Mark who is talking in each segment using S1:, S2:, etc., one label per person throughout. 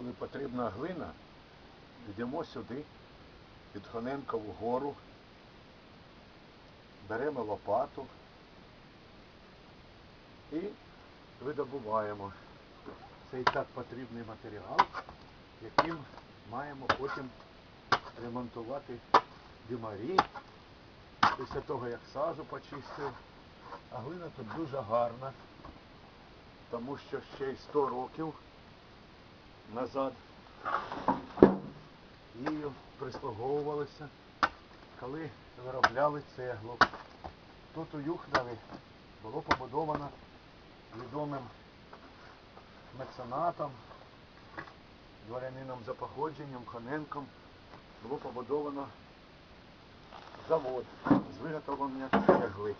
S1: коли потрібна глина, йдемо сюди, під Хоненкову гору, беремо лопату і видобуваємо цей так потрібний матеріал, яким маємо потім ремонтувати димарі після того, як сажу почистив. А глина тут дуже гарна, тому що ще й 100 років назад її прислуговувалися, коли виробляли цеглу. Тут у Юхнові було побудовано відомим меценатом, дворянином за походженням, Ханенком, було побудовано завод з виготовлення цегли.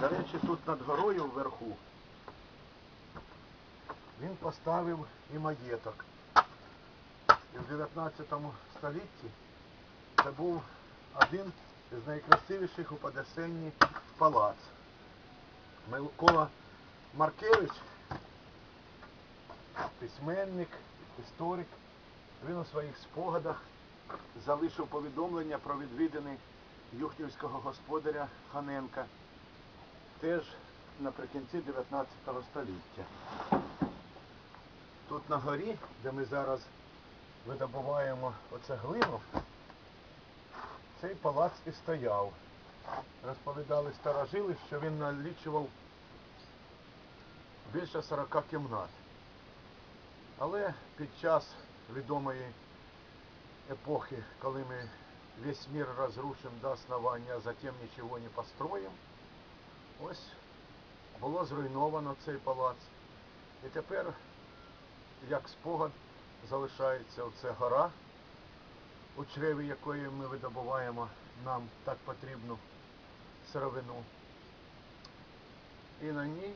S1: До речі, тут над горою вверху він поставив і маєток. І в 19 столітті це був один із найкрасивіших у Подесенні палац. Микола Маркевич, письменник, історик, він у своїх спогадах залишив повідомлення про відвідини юхнівського господаря Ханенка теж наприкінці 19 століття. Тут на горі, де ми зараз видобуваємо оце глину, цей палац і стояв. Розповідали старожили, що він налічував більше 40 кімнат. Але під час відомої епохи, коли ми весь мир разрушим до основания, а затем ничего не построим, ось було зруйновано цей палац. І тепер, як спогад, залишається оце гора, у чреві якої ми видобуваємо нам так потрібну сировину. І на ній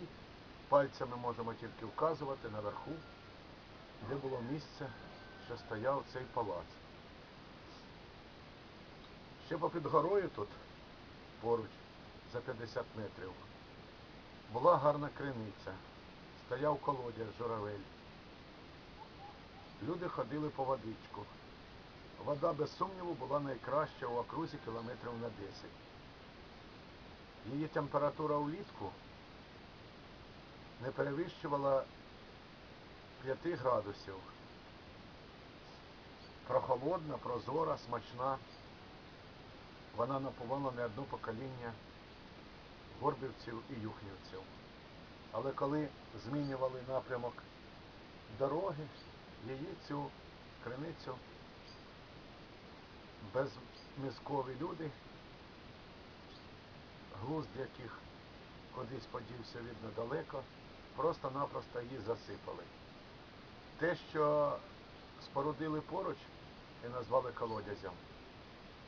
S1: пальцями можемо тільки вказувати наверху, де було місце, що стояв цей палац. Ще попід горою тут, поруч, за 50 метрів, була гарна криниця, стояв колодязь журавель. Люди ходили по водичку. Вода, без сумніву, була найкраща у окрузі кілометрів на 10. Її температура влітку не перевищувала 5 градусів. Прохолодна, прозора, смачна. Вона напувала не одне покоління горбівців і юхнівців. Але коли змінювали напрямок дороги, її цю криницю безмізкові люди, глузд яких кудись подівся видно далеко, просто-напросто її засипали. Те, що спорудили поруч і назвали колодязем,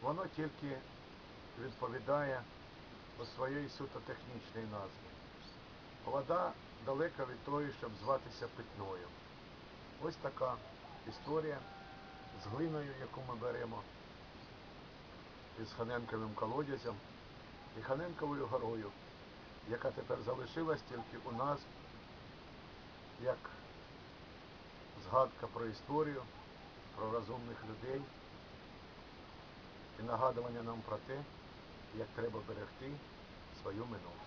S1: воно тільки відповідає у своїй суто технічній назві. Вода далека від тої, щоб зватися питною. Ось така історія з глиною, яку ми беремо, із Ханенковим колодязем і Ханенковою горою, яка тепер залишилась тільки у нас як згадка про історію, про розумних людей і нагадування нам про те, як треба берегти свою минувшину.